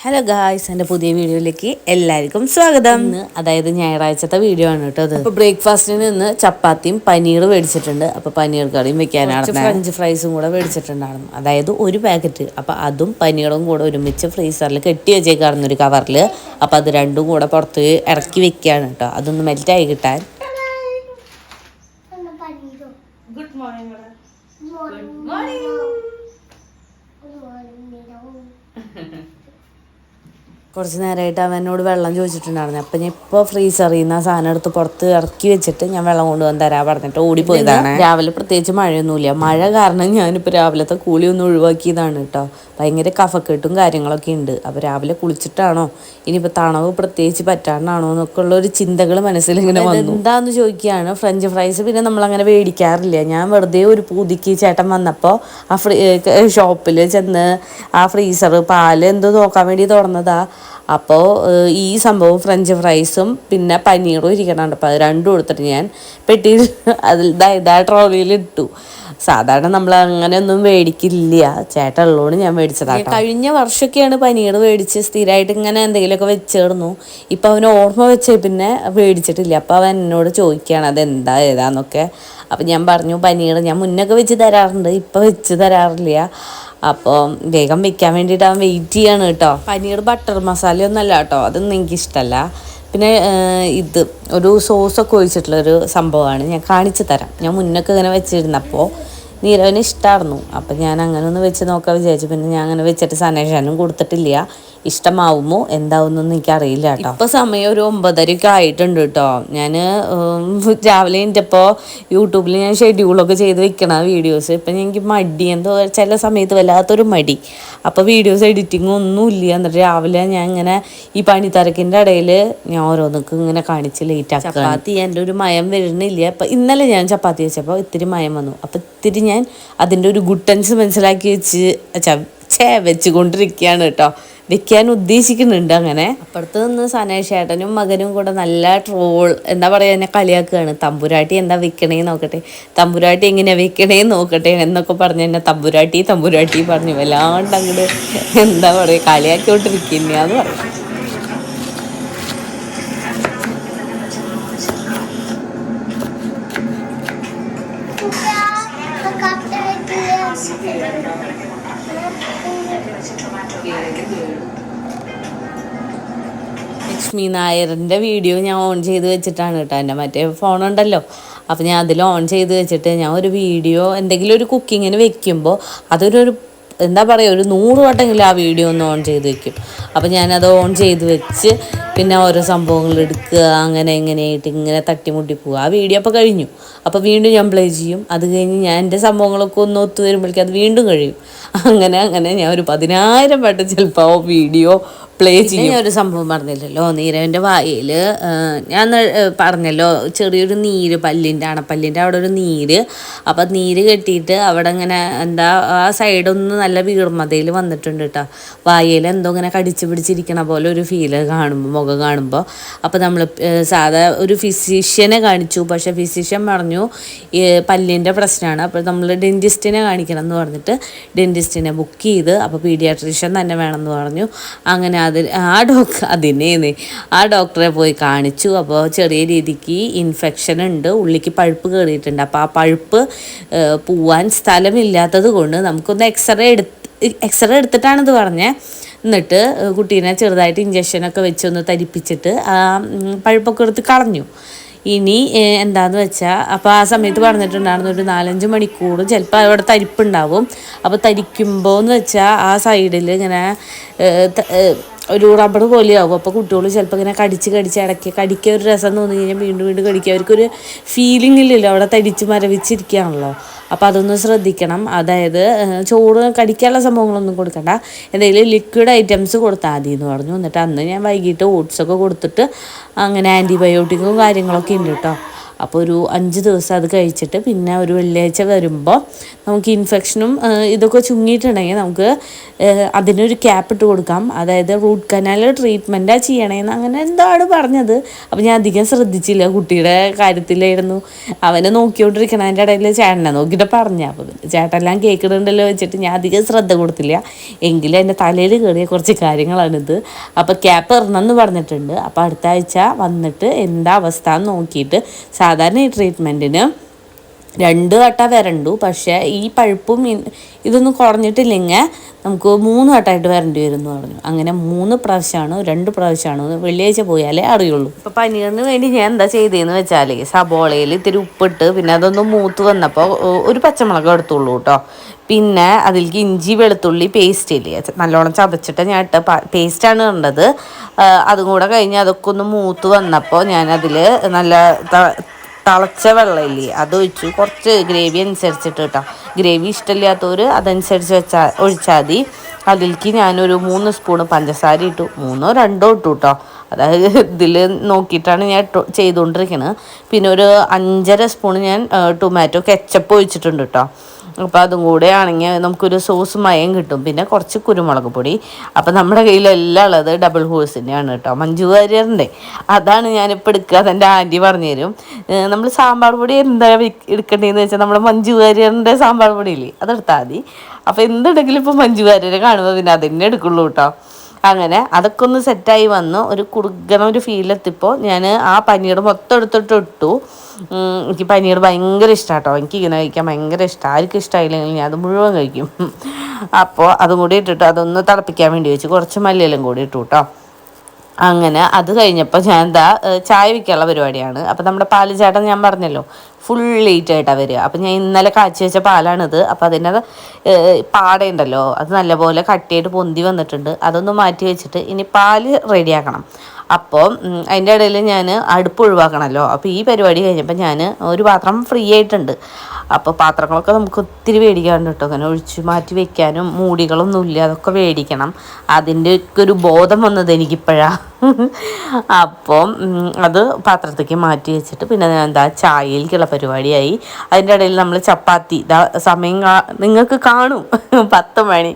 Hello guys എന്റെ പുതിയ വീഡിയോയിലേക്ക് എല്ലാവർക്കും സ്വാഗതം. ഇന്ന് അതായത് ഞായറാഴ്ചത്തെ വീഡിയോ ആണ് കേട്ടോ അത് അപ്പോൾ ബ്രേക്ക്ഫാസ്റ്റിന് നിന്ന് ചപ്പാത്തിയും പനീർ മേടിച്ചിട്ടുണ്ട് അപ്പോൾ പനീർ കറിയും വെക്കാനാണ് ഫ്രഞ്ച് ഫ്രൈസും കൂടെ മേടിച്ചിട്ടുണ്ടായിരുന്നു അതായത് ഒരു പാക്കറ്റ് അപ്പോൾ അതും പനീറും കൂടെ ഒരുമിച്ച് ഫ്രീസറിൽ കെട്ടി വെച്ചേക്കാറുന്ന ഒരു കവറിൽ അപ്പോൾ അത് രണ്ടും കൂടെ പുറത്ത് ഇറക്കി വെക്കുകയാണ് കേട്ടോ. അതൊന്ന് മെൽറ്റായി കിട്ടാൻ. ഗുഡ് മോർണിംഗ് ഗുഡ് മോർണിംഗ് കുറച്ച് നേരമായിട്ട് അവൻ എന്നോട് വെള്ളം ചോദിച്ചിട്ടുണ്ടായിരുന്നു. അപ്പം ഞാൻ ഇപ്പോൾ ഫ്രീസറിൽ നിന്ന് ആ സാധനം എടുത്ത് പുറത്ത് ഇറക്കി വെച്ചിട്ട് ഞാൻ വെള്ളം കൊണ്ടുവന്ന് തരാൻ പറഞ്ഞിട്ട് ഓടിപ്പോയതാണ്. രാവിലെ പ്രത്യേകിച്ച് മഴയൊന്നുമില്ല. മഴ കാരണം ഞാനിപ്പോൾ രാവിലത്തെ കൂലി ഒന്ന് ഒഴിവാക്കിയതാണ് കേട്ടോ. ഭയങ്കര കഫക്കെട്ടും കാര്യങ്ങളൊക്കെ ഉണ്ട്. അപ്പോൾ രാവിലെ കുളിച്ചിട്ടാണോ? ഇനിയിപ്പോൾ തണവ് പ്രത്യേകിച്ച് പറ്റാണ്ടാണോ എന്നൊക്കെ ഉള്ള ഒരു ചിന്തകൾ മനസ്സിലിങ്ങനെ വന്നു. എന്താന്ന് ചോദിക്കുകയാണ് ഫ്രഞ്ച് ഫ്രൈസ് പിന്നെ നമ്മൾ അങ്ങനെ മേടിക്കാറില്ല. ഞാൻ വെറുതെ ഒരു പൂതിക്ക് ചേട്ടൻ വന്നപ്പോൾ ആ ഫ്രീ ഷോപ്പിൽ ചെന്ന് ആ ഫ്രീസർ പാൽ എന്തോ നോക്കാൻ വേണ്ടി തുറന്നതാ. അപ്പോൾ ഈ സംഭവം ഫ്രഞ്ച് ഫ്രൈസും പിന്നെ പനീറും ഇരിക്കണുണ്ട്. അപ്പോൾ അത് രണ്ടും കൊടുത്തിട്ട് ഞാൻ പെട്ടിയിൽ അതിൽ ഇതാ ട്രോളിയിൽ ഇട്ടു. സാധാരണ നമ്മൾ അങ്ങനെയൊന്നും മേടിക്കില്ല. ചേട്ടൻ ഉള്ളതുകൊണ്ട് ഞാൻ മേടിച്ചതാണ് കഴിഞ്ഞ വർഷമൊക്കെയാണ് പനീർ മേടിച്ച് സ്ഥിരമായിട്ട് ഇങ്ങനെ എന്തെങ്കിലുമൊക്കെ വെച്ചിരുന്നു ഇപ്പം അവന് ഓർമ്മ വെച്ച് പിന്നെ മേടിച്ചിട്ടില്ല. അപ്പോൾ അവൻ എന്നോട് ചോദിക്കുകയാണ് അതെന്താ ഏതാന്നൊക്കെ? അപ്പം ഞാൻ പറഞ്ഞു പനീർ ഞാൻ മുന്നൊക്കെ വെച്ച് തരാറുണ്ട്. ഇപ്പം വെച്ച് തരാറില്ല. അപ്പോൾ വേഗം വെക്കാൻ വേണ്ടിയിട്ട് അവൻ വെയിറ്റ് ചെയ്യാണ് കേട്ടോ. പനീർ ബട്ടർ മസാല ഒന്നല്ല കേട്ടോ. അതൊന്നും എനിക്കിഷ്ടമല്ല പിന്നെ ഇത് ഒരു സോസൊക്കെ ഒഴിച്ചിട്ടുള്ളൊരു സംഭവമാണ്. ഞാൻ കാണിച്ചു തരാം. ഞാൻ മുന്നൊക്കെ ഇങ്ങനെ വെച്ചിരുന്നപ്പോൾ നീരവന് ഇഷ്ടമായിരുന്നു അപ്പം ഞാൻ അങ്ങനെ ഒന്ന് വെച്ച് നോക്കാൻ വിചാരിച്ചു. പിന്നെ ഞാൻ അങ്ങനെ വെച്ചിട്ട് സനേഷനും കൊടുത്തിട്ടില്ല. ഇഷ്ടമാവുമോ? എന്താവുന്നൊന്നും എനിക്കറിയില്ല കേട്ടോ. ഇപ്പോൾ സമയം ഒരു ഒമ്പതരയൊക്കെ ആയിട്ടുണ്ട് കേട്ടോ. ഞാൻ രാവിലെ എണീറ്റപ്പോൾ യൂട്യൂബിൽ ഞാൻ ഷെഡ്യൂളൊക്കെ ചെയ്ത് വെക്കണ വീഡിയോസ് ഇപ്പം എനിക്ക് മടി. എന്തോ ചില സമയത്ത് വല്ലാത്തൊരു മടി. അപ്പോൾ വീഡിയോസ് എഡിറ്റിംഗ് ഒന്നും ഇല്ല. എന്നിട്ട് രാവിലെ ഞാൻ ഇങ്ങനെ ഈ പണിത്തിരക്കിന്റെ ഇടയിൽ ഞാൻ ഓരോന്നൊക്കെ ഇങ്ങനെ കാണിച്ച് ലേറ്റ് ആക്കുക ചപ്പാത്തി എന്റെ ഒരു മയം വരുന്നില്ല. അപ്പം ഇന്നലെ ഞാൻ ചപ്പാത്തി വെച്ചപ്പോൾ ഇത്തിരി മയം വന്നു. അപ്പം ഇത്തിരി ഞാൻ അതിന്റെ ഒരു ഗുട്ടൻസ് മനസ്സിലാക്കി വെച്ച് ചേ വെച്ചുകൊണ്ടിരിക്കുകയാണ് കേട്ടോ. വെക്കാൻ ഉദ്ദേശിക്കുന്നുണ്ട് അങ്ങനെ. അപ്പുറത്ത് നിന്ന് സനേഷ് ഏട്ടനും മകനും കൂടെ നല്ല ട്രോൾ എന്താ പറയുക എന്നെ കളിയാക്കുകയാണ്. തമ്പുരാട്ടി എന്താ വെക്കണേ നോക്കട്ടെ. തമ്പുരാട്ടി എങ്ങനെ വെക്കണേ നോക്കട്ടെ എന്നൊക്കെ പറഞ്ഞ് എന്നെ തമ്പുരാട്ടി തമ്പുരാട്ടി പറഞ്ഞു. വല്ലാണ്ട് അങ്ങോട്ട് എന്താ പറയുക കളിയാക്കിക്കൊണ്ടിരിക്കുന്നതാന്ന് പറയും. ലക്ഷ്മി നായറിന്റെ വീഡിയോ ഞാൻ ഓൺ ചെയ്ത് വെച്ചിട്ടാണ് കേട്ടോ. എന്റെ മറ്റേ ഫോണുണ്ടല്ലോ അപ്പോൾ ഞാൻ അതിൽ ഓൺ ചെയ്ത് വെച്ചിട്ട് ഞാൻ ഒരു വീഡിയോ എന്തെങ്കിലും ഒരു കുക്കിങ്ങിന് വെക്കുമ്പോൾ അതൊരു എന്താ പറയുക ഒരു നൂറ് വട്ടമെങ്കിലും ആ വീഡിയോ ഒന്ന് ഓൺ ചെയ്ത് വെക്കും. അപ്പോൾ ഞാനത് ഓൺ ചെയ്ത് വെച്ച് പിന്നെ ഓരോ സംഭവങ്ങൾ എടുക്കുക അങ്ങനെ എങ്ങനെയായിട്ട് ഇങ്ങനെ തട്ടിമുട്ടി പോവുക. ആ വീഡിയോ അപ്പോൾ കഴിഞ്ഞു. അപ്പോൾ വീണ്ടും ഞാൻ പ്ലേ ചെയ്യും. അത് കഴിഞ്ഞ് ഞാൻ എന്റെ സംഭവങ്ങളൊക്കെ ഒന്ന് ഒത്തു വരുമ്പോഴേക്കും അത് വീണ്ടും കഴിയും. അങ്ങനെ അങ്ങനെ ഞാൻ ഒരു പതിനായിരം വട്ടം ചിലപ്പോൾ വീഡിയോ പ്ലേ ചെയ്യും. ഞാൻ ഒരു സംഭവം പറഞ്ഞില്ലല്ലോ. നീരവിന്റെ വായിൽ ഞാൻ പറഞ്ഞല്ലോ ചെറിയൊരു നീര് പല്ലിന്റെ അണപ്പല്ലിന്റെ അവിടെ ഒരു നീര്. അപ്പം നീര് കെട്ടിയിട്ട് അവിടെ ഇങ്ങനെ എന്താ ആ സൈഡൊന്ന് നല്ല വീർമതയിൽ വന്നിട്ടുണ്ട് കേട്ടോ. വായിൽ എന്തോ ഇങ്ങനെ കടിച്ചു പിടിച്ചിരിക്കണ പോലെ ഒരു ഫീൽ കാണുമ്പോൾ മുഖം കാണുമ്പോൾ അപ്പോൾ നമ്മൾ സാധാ ഒരു ഫിസിഷ്യനെ കാണിച്ചു. പക്ഷേ ഫിസിഷ്യൻ പറഞ്ഞു പല്ലിന്റെ പ്രശ്നമാണ് അപ്പോൾ നമ്മൾ ഡെന്റിസ്റ്റിനെ കാണിക്കണം എന്ന് പറഞ്ഞിട്ട് ഡെന്റിസ്റ്റിനെ ബുക്ക് ചെയ്ത് അപ്പോൾ പീഡിയാട്രീഷ്യൻ തന്നെ വേണമെന്ന് പറഞ്ഞു. അങ്ങനെ അത് ആ ഡോക്ടർ അതിനേന്ന് ആ ഡോക്ടറെ പോയി കാണിച്ചു. അപ്പോൾ ചെറിയ രീതിക്ക് ഇൻഫെക്ഷൻ ഉണ്ട്. ഉള്ളിക്ക് പഴുപ്പ് കയറിയിട്ടുണ്ട് അപ്പോൾ ആ പഴുപ്പ് പോവാൻ സ്ഥലമില്ലാത്തത് കൊണ്ട് നമുക്കൊന്ന് എക്സ്റേ എടുത്ത് എക്സ്റേ എടുത്തിട്ടാണിത് പറഞ്ഞത് എന്നിട്ട് കുട്ടീനെ ചെറുതായിട്ട് ഇഞ്ചക്ഷനൊക്കെ വെച്ചൊന്ന് തരിപ്പിച്ചിട്ട് ആ പഴുപ്പൊക്കെ എടുത്ത് കളഞ്ഞു. ഇനി എന്താന്ന് വെച്ചാൽ അപ്പോൾ ആ സമയത്ത് പറഞ്ഞിട്ടുണ്ടായിരുന്നു ഒരു നാലഞ്ച് മണിക്കൂർ ചിലപ്പോൾ അവിടെ തരിപ്പുണ്ടാവും. അപ്പോൾ തരിക്കുമ്പോൾ എന്ന് വെച്ചാൽ ആ സൈഡിൽ ഇങ്ങനെ ഒരു റബ്ബർ പോലെയാവും. അപ്പോൾ കുട്ടികൾ ചിലപ്പോൾ ഇങ്ങനെ കടിച്ച് കടിച്ച് ഇടയ്ക്ക് കടിക്കുക ഒരു രസം തോന്നി കഴിഞ്ഞാൽ വീണ്ടും വീണ്ടും കടിക്കുക അവർക്കൊരു ഫീലിംഗ് ഇല്ലല്ലോ. അവിടെ തടിച്ച് മരവിച്ചിരിക്കുകയാണല്ലോ. അപ്പോൾ അതൊന്ന് ശ്രദ്ധിക്കണം. അതായത് ചോറ് കടിക്കാനുള്ള സംഭവങ്ങളൊന്നും കൊടുക്കണ്ട. എന്തെങ്കിലും ലിക്വിഡ് ഐറ്റംസ് കൊടുത്താൽ മതി എന്ന് പറഞ്ഞു. എന്നിട്ട് അന്ന് ഞാൻ വൈകിട്ട് ഓട്സൊക്കെ കൊടുത്തിട്ട് അങ്ങനെ ആന്റിബയോട്ടിക്കും കാര്യങ്ങളൊക്കെ ഉണ്ട് കേട്ടോ അപ്പോൾ ഒരു അഞ്ച് ദിവസം അത് കഴിച്ചിട്ട് പിന്നെ ഒരു വെള്ളിയാഴ്ച വരുമ്പോൾ നമുക്ക് ഇൻഫെക്ഷനും ഇതൊക്കെ ചുങ്ങിയിട്ടുണ്ടെങ്കിൽ നമുക്ക് അതിനൊരു ക്യാപ്പ് ഇട്ട് കൊടുക്കാം. അതായത് റൂട്ട് കനാൽ ട്രീറ്റ്മെന്റാണ് ചെയ്യണേന്ന് അങ്ങനെ എന്താണ് പറഞ്ഞത്? അപ്പോൾ ഞാൻ അധികം ശ്രദ്ധിച്ചില്ല കുട്ടിയുടെ കാര്യത്തിലായിരുന്നു. അവനെ നോക്കിക്കൊണ്ടിരിക്കണം അതിന്റെ ഇടയിൽ ചേട്ടനെ നോക്കിയിട്ട് പറഞ്ഞു. അപ്പോൾ ചേട്ടനെല്ലാം കേൾക്കുന്നുണ്ടല്ലോ വെച്ചിട്ട് ഞാൻ അധികം ശ്രദ്ധ കൊടുത്തില്ല. എങ്കിലും എന്റെ തലയിൽ കയറിയ കുറച്ച് കാര്യങ്ങളാണിത്. അപ്പോൾ ക്യാപ്പ് ഇറണമെന്ന് പറഞ്ഞിട്ടുണ്ട്. അപ്പോൾ അടുത്ത ആഴ്ച വന്നിട്ട് എന്താ അവസ്ഥ എന്ന് നോക്കിയിട്ട് സാധാരണ ഈ ട്രീറ്റ്മെന്റിന് രണ്ട് വട്ട വരണ്ടു. പക്ഷേ ഈ പഴുപ്പും ഇതൊന്നും കുറഞ്ഞിട്ടില്ലെങ്കിൽ നമുക്ക് മൂന്ന് വട്ടമായിട്ട് വരേണ്ടി വരും എന്ന് പറഞ്ഞു. അങ്ങനെ മൂന്ന് പ്രാവശ്യമാണ് രണ്ട് പ്രാവശ്യമാണ് വെള്ളിയാഴ്ച പോയാലേ അറിയുള്ളൂ. ഇപ്പം പനീറിന് വേണ്ടി ഞാൻ എന്താ ചെയ്തതെന്ന് വെച്ചാൽ സബോളയിൽ ഇത്തിരി ഉപ്പിട്ട് പിന്നെ അതൊന്ന് മൂത്ത് വന്നപ്പോൾ ഒരു പച്ചമുളക് എടുത്തുള്ളൂ കേട്ടോ പിന്നെ അതിലേക്ക് ഇഞ്ചി വെളുത്തുള്ളി പേസ്റ്റ് ഇല്ലേ? നല്ലോണം ചതച്ചിട്ട് ഞാൻ ഇട്ട പേസ്റ്റാണ് കണ്ടത് അതും കൂടെ കഴിഞ്ഞ് അതൊക്കെ ഒന്ന് മൂത്ത് വന്നപ്പോൾ ഞാൻ ഞാനതിൽ നല്ല തിളച്ച വെള്ളമില്ലേ അത് ഒഴിച്ചു കുറച്ച് ഗ്രേവി അനുസരിച്ചിട്ട് കേട്ടോ ഗ്രേവി ഇഷ്ടമില്ലാത്തവർ അതനുസരിച്ച് വെച്ചാൽ ഒഴിച്ചാൽ മതി. അതിലേക്ക് ഞാനൊരു മൂന്ന് സ്പൂണ് പഞ്ചസാര ഇട്ടു. മൂന്നോ രണ്ടോ ഇട്ടു കേട്ടോ അതായത് ഇതിൽ നോക്കിയിട്ടാണ് ഞാൻ ചെയ്തുകൊണ്ടിരിക്കുന്നത് പിന്നെ ഒരു അഞ്ചര സ്പൂൺ ഞാൻ ടൊമാറ്റോ കെച്ചപ്പ് ഒഴിച്ചിട്ടുണ്ട് കേട്ടോ അപ്പോൾ അതും കൂടെ ആണെങ്കിൽ നമുക്കൊരു സോസ് മയം കിട്ടും. പിന്നെ കുറച്ച് കുരുമുളക് പൊടി. അപ്പോൾ നമ്മുടെ കയ്യിലെല്ലാം ഉള്ളത് ഡബിൾ ഹോഴ്സിന്റെയാണ് കേട്ടോ മഞ്ജു വാര്യറിന്റെ അതാണ് ഞാനിപ്പോൾ എടുക്കുക അതെന്റെ ആന്റി പറഞ്ഞു തരും നമ്മൾ സാമ്പാർ പൊടി എന്താ എടുക്കേണ്ടതെന്ന് വെച്ചാൽ നമ്മുടെ മഞ്ജു വാര്യറിന്റെ സാമ്പാർ പൊടിയില്ലേ? അതെടുത്താൽ മതി. അപ്പോൾ എന്തുണ്ടെങ്കിലും ഇപ്പോൾ മഞ്ജു വാര്യരെ കാണുമ്പോൾ പിന്നെ അതന്നെ എടുക്കുള്ളൂ കേട്ടോ അങ്ങനെ അതൊക്കെ ഒന്ന് സെറ്റായി വന്നു. ഒരു കുറുകണ ഒരു ഫീലെത്തിപ്പോൾ ഞാൻ ആ പനീർ മൊത്തം എടുത്തിട്ട് ഇട്ടു. എനിക്ക് പനീർ ഭയങ്കര ഇഷ്ടമാണ് കേട്ടോ എനിക്ക് ഇങ്ങനെ കഴിക്കാൻ ഭയങ്കര ഇഷ്ടമാണ് ആർക്കും ഇഷ്ടമായില്ലെങ്കിൽ ഞാൻ അത് മുഴുവൻ കഴിക്കും. അപ്പോൾ അതും കൂടി ഇട്ടിട്ട് അതൊന്ന് തിളപ്പിക്കാൻ വേണ്ടി വെച്ച് കുറച്ച് മല്ലിയിലും കൂടി ഇട്ടു കേട്ടോ അങ്ങനെ അത് കഴിഞ്ഞപ്പോൾ ഞാൻ എന്താ ചായ വിൽക്കാനുള്ള പരിപാടിയാണ്. അപ്പം നമ്മുടെ പാൽ ചേട്ടൻ ഞാൻ പറഞ്ഞല്ലോ ഫുൾ ലേറ്റ് ആയിട്ടാണ് വരിക. അപ്പം ഞാൻ ഇന്നലെ കാച്ചി വെച്ച പാലാണിത്. അപ്പം അതിന്റെ പാടയുണ്ടല്ലോ അത് നല്ലപോലെ കട്ടിയായിട്ട് പൊന്തി വന്നിട്ടുണ്ട്. അതൊന്ന് മാറ്റി വെച്ചിട്ട് ഇനി പാൽ റെഡിയാക്കണം. അപ്പോൾ അതിന്റെ ഇടയിൽ ഞാൻ അടുപ്പ് ഒഴിവാക്കണമല്ലോ അപ്പോൾ ഈ പരിപാടി കഴിഞ്ഞപ്പോൾ ഞാൻ ഒരു പാത്രം ഫ്രീ ആയിട്ടുണ്ട്. അപ്പോൾ പാത്രങ്ങളൊക്കെ നമുക്ക് ഒത്തിരി മേടിക്കാറുണ്ട് കേട്ടോ. അങ്ങനെ ഒഴിച്ച് മാറ്റി വെക്കാനും മൂടികളൊന്നുമില്ല. അതൊക്കെ മേടിക്കണം അതിന്റെ ഒരു ബോധം വന്നത് എനിക്കിപ്പോഴാണ് അപ്പം അത് പാത്രത്തേക്ക് മാറ്റി വെച്ചിട്ട് പിന്നെ എന്താ ചായയിലേക്കുള്ള പരിപാടിയായി അതിന്റെ ഇടയിൽ നമ്മൾ ചപ്പാത്തി. ഇതാ സമയം നിങ്ങൾക്ക് കാണും. പത്ത് മണി.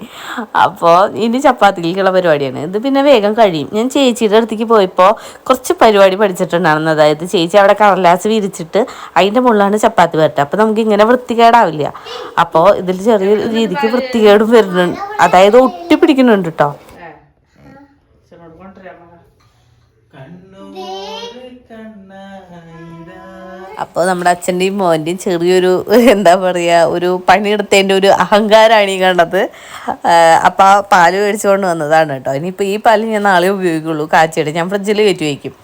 അപ്പോൾ ഇനി ചപ്പാത്തിയിലേക്കുള്ള പരിപാടിയാണ് ഇത് പിന്നെ വേഗം കഴിയും. ഞാൻ ചേച്ചിയുടെ അടുത്തേക്ക് പോയപ്പോൾ കുറച്ച് പരിപാടി പഠിച്ചിട്ടുണ്ടായിരുന്നു. അതായത് ചേച്ചി അവിടെ കടലാസ് വിരിച്ചിട്ട് അതിന്റെ മുകളിലാണ് ചപ്പാത്തി വരട്ടെ. അപ്പോൾ നമുക്ക് ഇങ്ങനെ വൃത്തികേടാവില്ല. അപ്പോൾ ഇതിൽ ചെറിയ രീതിക്ക് വൃത്തികേടും വരുന്നുണ്ട്. അതായത് ഒട്ടി പിടിക്കുന്നുണ്ട് കേട്ടോ അപ്പോൾ നമ്മുടെ അച്ഛന്റെയും മോന്റെയും ചെറിയൊരു എന്താ പറയുക ഒരു പണിയെടുത്തതിന്റെ ഒരു അഹങ്കാരമാണ് ഈ കണ്ടത്. അപ്പോൾ ആ പാൽ മേടിച്ചുകൊണ്ട് വന്നതാണ് കേട്ടോ. ഇനിയിപ്പോൾ ഈ പാൽ ഞാൻ നാളെ ഉപയോഗിക്കുള്ളൂ. കാച്ചിയിട്ട് ഞാൻ ഫ്രിഡ്ജിൽ കയറ്റി വയ്ക്കും.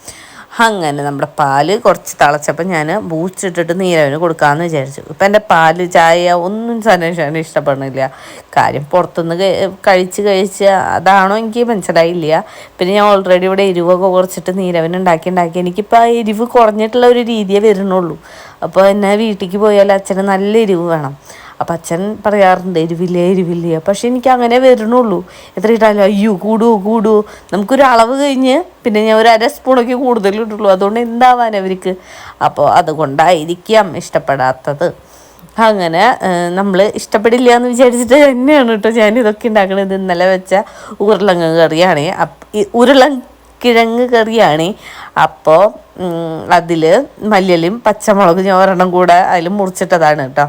അങ്ങനെ നമ്മുടെ പാൽ കുറച്ച് തിളച്ചപ്പോൾ ഞാൻ ബൂസ്റ്റിട്ടിട്ട് നീരവിന് കൊടുക്കാമെന്ന് വിചാരിച്ചു. ഇപ്പം എന്റെ പാൽ ചായ ഒന്നും സനേഷാണ് ഇഷ്ടപ്പെടുന്നില്ല. കാര്യം പുറത്തുനിന്ന് കഴി- കഴിച്ച് കഴിച്ച് അതാണോ എനിക്ക് മനസ്സിലായില്ല. പിന്നെ ഞാൻ ഓൾറെഡി ഇവിടെ എരിവൊക്കെ കുറച്ചിട്ട് നീരവൻ ഉണ്ടാക്കി ഉണ്ടാക്കി എനിക്കിപ്പോൾ ആ എരിവ് കുറഞ്ഞിട്ടുള്ള ഒരു രീതിയേ വരുന്നുള്ളൂ. അപ്പോൾ എന്നെ വീട്ടിലേക്ക് പോയാൽ അച്ഛന് നല്ല എരിവ് വേണം. അപ്പം അച്ഛൻ പറയാറുണ്ട് എരിവില്ലേ എരിവില്ലേ. പക്ഷെ എനിക്ക് അങ്ങനെ വരണുള്ളൂ എത്ര ഇട്ടാലും അയ്യോ കൂടുവോ കൂടുവോ നമുക്കൊരു അളവ് കഴിഞ്ഞ് പിന്നെ ഞാൻ ഒരു അര സ്പൂണൊക്കെ കൂടുതൽ ഇട്ടുള്ളൂ. അതുകൊണ്ട് എന്താവാൻ അവർക്ക്? അപ്പോൾ അതുകൊണ്ടായിരിക്കാം ഇഷ്ടപ്പെടാത്തത്. അങ്ങനെ നമ്മൾ ഇഷ്ടപ്പെടില്ല എന്ന് വിചാരിച്ചിട്ട് തന്നെയാണ് കേട്ടോ ഞാൻ ഇതൊക്കെ ഉണ്ടാക്കണത്. ഇന്നലെ വെച്ച ഉരുളങ്ങ കറിയാണ്. ഉരുളൻ കിഴങ്ങ് കറിയാണ്. അപ്പോൾ അതിൽ മല്ലിയിലും പച്ചമുളക് ഞാൻ ഒരെണ്ണം കൂടെ അതിൽ മുറിച്ചിട്ടതാണ് കേട്ടോ.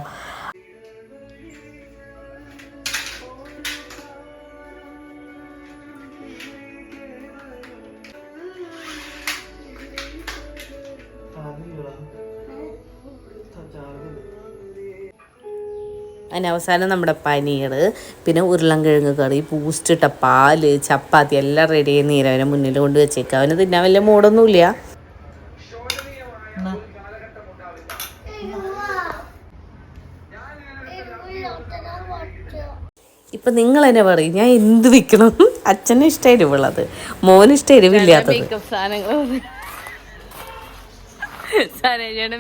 അതിന് അവസാനം നമ്മുടെ പനീർ പിന്നെ ഉരുളൻകിഴങ്ങ് കറി പൂസ്റ്റിട്ട പാൽ ചപ്പാത്തി എല്ലാം റെഡി ആയി നീരവനെ മുന്നിൽ കൊണ്ട് വെച്ചേക്കുക അവന് തിന്നാൻ വലിയ മൂടൊന്നുമില്ല. ഇപ്പൊ നിങ്ങൾ എന്നെ പറയും ഞാൻ എന്ത് വിൽക്കണം അച്ഛന് ഇഷ്ടം എരിവുള്ളത്. മോന് ഇഷ്ടം എരിവില്ലാത്തത്. മേക്കപ്പ് സാധനങ്ങൾ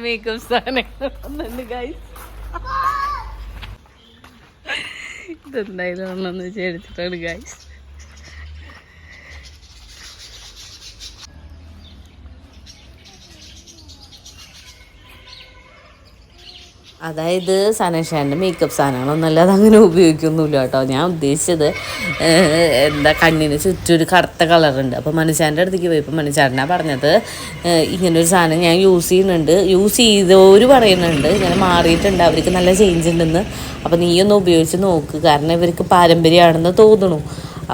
മേക്കപ്പ് ഇതെന്തായാലും ഒന്നെന്ന് വിചാരിച്ചിട്ടാണ് ഗൈസ് അതായത് സനേഷാന്റെ മേക്കപ്പ് സാധനങ്ങളൊന്നും അല്ലാതെ അങ്ങനെ ഉപയോഗിക്കൊന്നുമില്ല കേട്ടോ. ഞാൻ ഉദ്ദേശിച്ചത് എന്താ കണ്ണിന് ചുറ്റും ഒരു കറുത്ത കളറുണ്ട് അപ്പോൾ മനുഷ്യന്റെ അടുത്തേക്ക് പോയപ്പോൾ മനുഷ്യനാ പറഞ്ഞത് ഇങ്ങനൊരു സാധനം ഞാൻ യൂസ് ചെയ്യുന്നുണ്ട്. യൂസ് ചെയ്തോര് പറയുന്നുണ്ട് ഇങ്ങനെ മാറിയിട്ടുണ്ട്. അവർക്ക് നല്ല ചേഞ്ച് ഉണ്ടെന്ന്. അപ്പോൾ നീയൊന്ന് ഉപയോഗിച്ച് നോക്ക്. കാരണം ഇവർക്ക് പാരമ്പര്യമാണെന്ന് തോന്നുന്നു.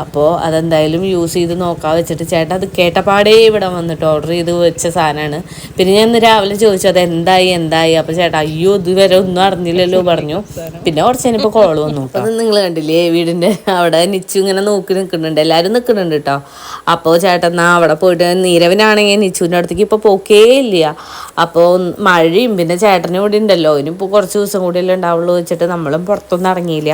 അപ്പോൾ അതെന്തായാലും യൂസ് ചെയ്ത് നോക്കാൻ വെച്ചിട്ട് ചേട്ടാ അത് കേട്ടപാടേ ഇവിടെ വന്നിട്ട് ഓർഡർ ചെയ്ത് വെച്ച സാധനമാണ് പിന്നെ ഞാൻ ഇന്ന് രാവിലെ ചോദിച്ചു അത് എന്തായി? എന്തായി അപ്പോൾ ചേട്ടാ അയ്യോ ഇതുവരെ ഒന്നും അറിഞ്ഞില്ലല്ലോ പറഞ്ഞു. പിന്നെ കുറച്ച് കഴിഞ്ഞപ്പോൾ കോൾ വന്നു അത് നിങ്ങൾ കണ്ടില്ലേ വീടിന്റെ അവിടെ നിച്ചു ഇങ്ങനെ നോക്കി നിൽക്കുന്നുണ്ട് എല്ലാവരും നിൽക്കുന്നുണ്ട് കേട്ടോ അപ്പോൾ ചേട്ടൻ അവിടെ പോയിട്ട് നീരവനാണെങ്കിൽ നിച്ചുവിന്റെ അടുത്തേക്ക് ഇപ്പോൾ പോക്കേ ഇല്ല അപ്പോൾ മഴയും പിന്നെ ചേട്ടനും ഇവിടെ ഉണ്ടല്ലോ. ഇനിയിപ്പോൾ കുറച്ച് ദിവസം കൂടിയല്ലേ ഉണ്ടാവുള്ളൂ വെച്ചിട്ട് നമ്മളും പുറത്തൊന്നും ഇറങ്ങിയില്ല.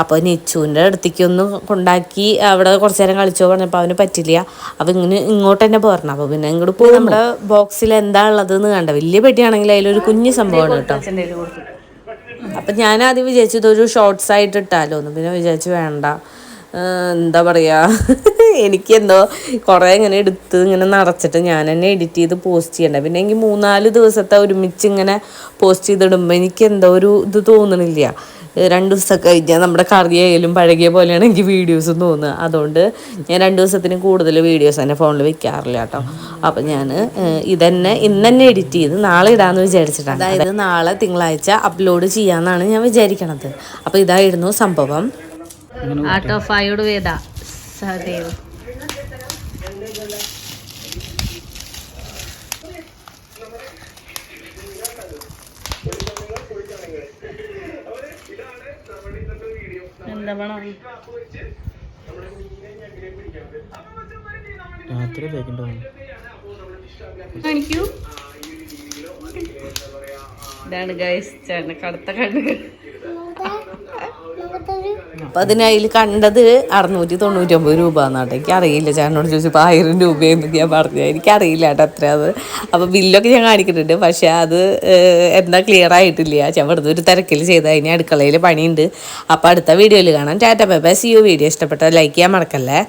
അപ്പോൾ നിച്ചുവിന്റെ അടുത്തേക്ക് ഒന്ന് കൊണ്ടാക്കി അവിടെ കുറച്ച് നേരം കളിച്ചോ പറഞ്ഞപ്പോൾ അവന് പറ്റില്ല അപ്പോൾ ഇങ്ങനെ ഇങ്ങോട്ട് തന്നെ പോരണം. അപ്പോൾ പിന്നെ ഇങ്ങോട്ട് പോയി നമ്മുടെ ബോക്സിൽ എന്താ ഉള്ളതെന്ന് കണ്ട. വലിയ പെട്ടിയാണെങ്കിൽ അതിലൊരു കുഞ്ഞു സംഭവമാണ് കേട്ടോ. അപ്പം ഞാൻ ആദ്യം ഇതൊരു ഒരു ഷോർട്സ് ആയിട്ട് ഇട്ടാലോ എന്ന് പിന്നെ വിചാരിച്ചു വേണ്ട. എന്താ പറയുക എനിക്ക് എന്തോ കുറേ ഇങ്ങനെ എടുത്ത് ഇങ്ങനെ നിറച്ചിട്ട് ഞാൻ തന്നെ എഡിറ്റ് ചെയ്ത് പോസ്റ്റ് ചെയ്യണ്ട. പിന്നെ എനിക്ക് മൂന്നാൽ ദിവസത്തെ ഒരുമിച്ച് ഇങ്ങനെ പോസ്റ്റ് ചെയ്തിടുമ്പോൾ എനിക്ക് എന്തോ ഒരു ഇത് തോന്നണില്ല. രണ്ട് ദിവസം കഴിഞ്ഞാൽ നമ്മുടെ കറിയായാലും പഴകിയ പോലെയാണ് എനിക്ക് വീഡിയോസ് തോന്നുന്നത് അതുകൊണ്ട് ഞാൻ രണ്ട് ദിവസത്തിന് കൂടുതൽ വീഡിയോസ് തന്നെ ഫോണിൽ വെക്കാറില്ല കേട്ടോ. അപ്പം ഞാൻ ഇതന്നെ ഇന്ന് തന്നെ എഡിറ്റ് ചെയ്ത് നാളെ ഇടാമെന്ന് വിചാരിച്ചിട്ടാണ്. അതായത് നാളെ തിങ്കളാഴ്ച അപ്ലോഡ് ചെയ്യാമെന്നാണ് ഞാൻ വിചാരിക്കണത്. അപ്പോൾ ഇതായിരുന്നു സംഭവം. ആർട്ട് ഓഫ് ആയുർവേദ സഹദേവ് എന്താ രാത്രി ഇതാണ് ഗൈസ് ചേട്ടന് കടുത്ത കണ്ണുകൾ അപ്പം അതിനതിൽ കണ്ടത് അറുന്നൂറ്റി തൊണ്ണൂറ്റൊമ്പത് രൂപ എന്നാട്ടെ എനിക്ക് അറിയില്ല ചേട്ടനോട് ചോദിച്ചപ്പോൾ ആയിരം രൂപയെന്ന് ഞാൻ പറഞ്ഞു എനിക്കറിയില്ല കേട്ടോ അത്ര അത്. അപ്പോൾ ബില്ലൊക്കെ ഞാൻ കാണിക്കുന്നുണ്ട്. പക്ഷേ അത് എന്താ ക്ലിയർ ആയിട്ടില്ല. ഞാൻ വെറുതെ ഒരു തിരക്കിൽ ചെയ്ത്. അതിന് അടുക്കളയിൽ പണിയുണ്ട്. അപ്പോൾ അടുത്ത വീഡിയോയിൽ കാണാം. Tata bye bye. See you video ഇഷ്ടപ്പെട്ട ലൈക്ക് ചെയ്യാൻ മറക്കല്ലേ?